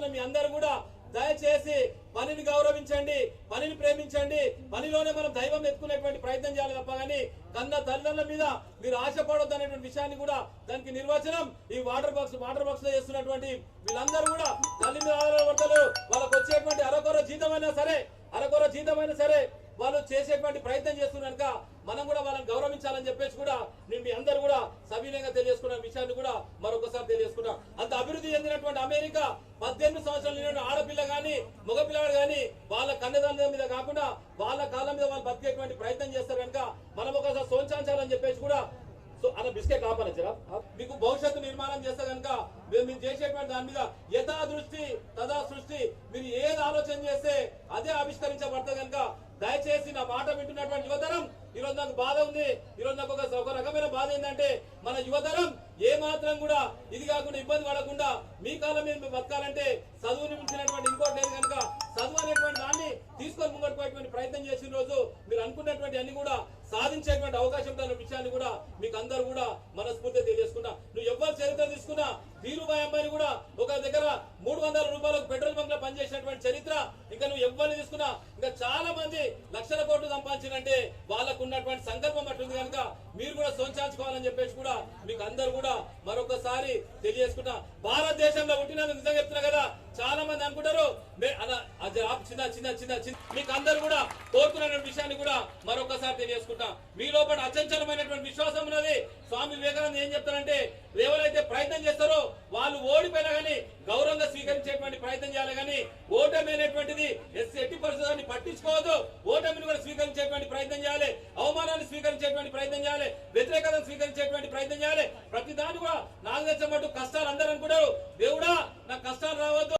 అందరూ కూడా దయచేసి పనిని గౌరవించండి పనిని ప్రేమించండి. పనిలోనే మనం దైవం ఎత్తుకునేటువంటి ప్రయత్నం చేయాలి తప్ప కానీ కన్న తల్లిదండ్రుల మీద మీరు ఆశపడొద్దు అనేటువంటి విషయాన్ని కూడా దానికి నిర్వచనం ఈ వాటర్ బాక్స్ వాటర్ బాక్స్లో చేస్తున్నటువంటి వీళ్ళందరూ కూడా తల్లి మీద ఆధారపడతారు వాళ్ళకి వచ్చేటువంటి అరకొర జీతమైనా సరే అరకొర జీతమైనా సరే వాళ్ళు చేసేటువంటి ప్రయత్నం చేస్తున్నారు మనం కూడా వాళ్ళని గౌరవించాలి చెప్పేసి కూడా నేను మీ అందరూ కూడా సవినయంగా తెలియజేసుకున్న విషయాన్ని కూడా మరొకసారి అంత అభివృద్ధి చెందినటువంటి అమెరికా పద్దెనిమిది సంవత్సరాలు నిండిన ఆడపిల్ల గాని మగపిల్లవాడు గాని వాళ్ళ కన్నదాల మీద కాకుండా వాళ్ళ కాళ్ళ మీద వాళ్ళు బతికేటువంటి ప్రయత్నం చేస్తారు కనుక మనం ఒకసారి సోంచాంచాలని చెప్పేసి కూడా సో అలా బిస్కెట్ ఆపనచ్చరా మీకు భవిష్యత్తు నిర్మాణం చేస్తే కనుక మీరు మీరు చేసేటువంటి దాని మీద యథా దృష్టి తదా సృష్టి మీరు ఏది ఆలోచన చేస్తే అదే ఆవిష్కరించబడతా కనుక దయచేసి నా మాట వింటున్నటువంటి యువతరం ఈరోజు నాకు బాధ ఉంది. ఈరోజు నాకు ఒక రకమైన బాధ ఏంటంటే మన యువతరం మాత్రం కూడా ఇది కాకుండా ఇబ్బంది పడకుండా మీ కాలం మీద బతకాలంటే చదువుని మించినటువంటి ఇంకోటి లేదు కనుక చదువు అనేటువంటి దాన్ని తీసుకొని ముంగట్టుకోటువంటి ప్రయత్నం చేసిన రోజు మీరు అనుకున్నటువంటి అన్ని కూడా సాధించేటువంటి అవకాశం ఉందన్న విషయాన్ని కూడా మీకు అందరూ కూడా మనస్ఫూర్తిగా తెలియజేసుకున్నా నువ్వు ఎవరు చరిత్ర తీసుకున్నా వీరుబాయి అమ్మాయిని కూడా ఒక దగ్గర మూడు వందల రూపాయలకు పెట్రోల్ బంక్లో పనిచేసినటువంటి చరిత్ర ఇంకా నువ్వు ఎవరిని తీసుకున్నా ఇంకా చాలా మంది లక్షల కోట్లు సంపాదించినంటే వాళ్ళకు ఉన్నటువంటి సంకల్పం అట్లుంది కనుక మీరు కూడా సొంచాల్చుకోవాలని చెప్పేసి కూడా మీకు అందరు కూడా మరొకసారి తెలియజేసుకుంటా. భారతదేశంలో పుట్టినందుకు నిజంగా చెప్తున్నా కదా చాలా మంది అనుకుంటారు చిన్న చిన్న చిన్న చిన్న మీకు అందరు కూడా కోరుకున్న విషయాన్ని కూడా మరొకసారి తెలియజేసుకుంటా. మీ లోపల అచంచలమైనటువంటి విశ్వాసం ఉన్నది. స్వామి వివేకానంద ఏం చెప్తారంటే ఎవరైతే ప్రయత్నం చేస్తారో వాళ్ళు ఓడిపోయినా కానీ గౌరవంగా స్వీకరించేటువంటి ప్రయత్నం చేయాలి కానీ ఓటమి అనేటువంటిది ఎస్ ఎట్టి పరిస్థితున్ని పట్టించుకోవద్దు. ఓటమిని కూడా స్వీకరించేటువంటి ప్రయత్నం చేయాలి. అవమానాన్ని స్వీకరించేటువంటి ప్రయత్నం చేయాలి. వ్యతిరేకతను స్వీకరించేటువంటి ప్రయత్నం చేయాలి. ప్రతి దాని కూడా నాలుగు లక్షల మటు కష్టాలు అందరూ అనుకుంటారు. దేవుడా నాకు కష్టాలు రావద్దు.